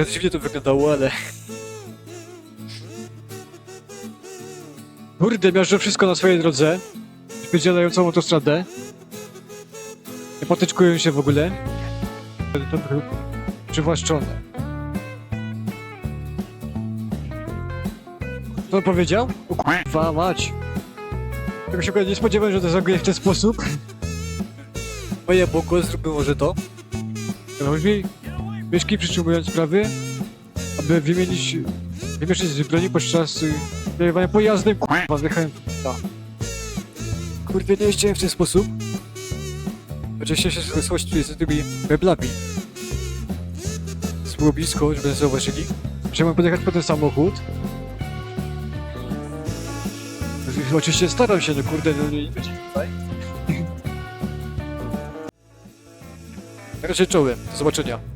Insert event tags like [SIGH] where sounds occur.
Trochę dziwnie to wyglądało, ale... Kurde, miażdżę wszystko na swojej drodze. Wydzielającą autostradę. Nie potyczkują się w ogóle. To był przywłaszczone. Co on powiedział? O kurwa mać. Tego się nie spodziewałem, że to zagruje w ten sposób. Moje boko, zróbmy może to. Weźmij myszki przytrzymując sprawy, aby wymienić, wymieszyć z broni podczas y, kierowania pojazdem. Kurwa, zjechałem. Da. Kurde, nie chciałem w ten sposób. Oczywiście się złościłem z tymi meblami. Było blisko, żeby zauważyli. Chciałem podjechać po ten samochód. Oczywiście staram się, no kurde, no nie będzie tutaj. [LAUGHS] Razie czołem, do zobaczenia.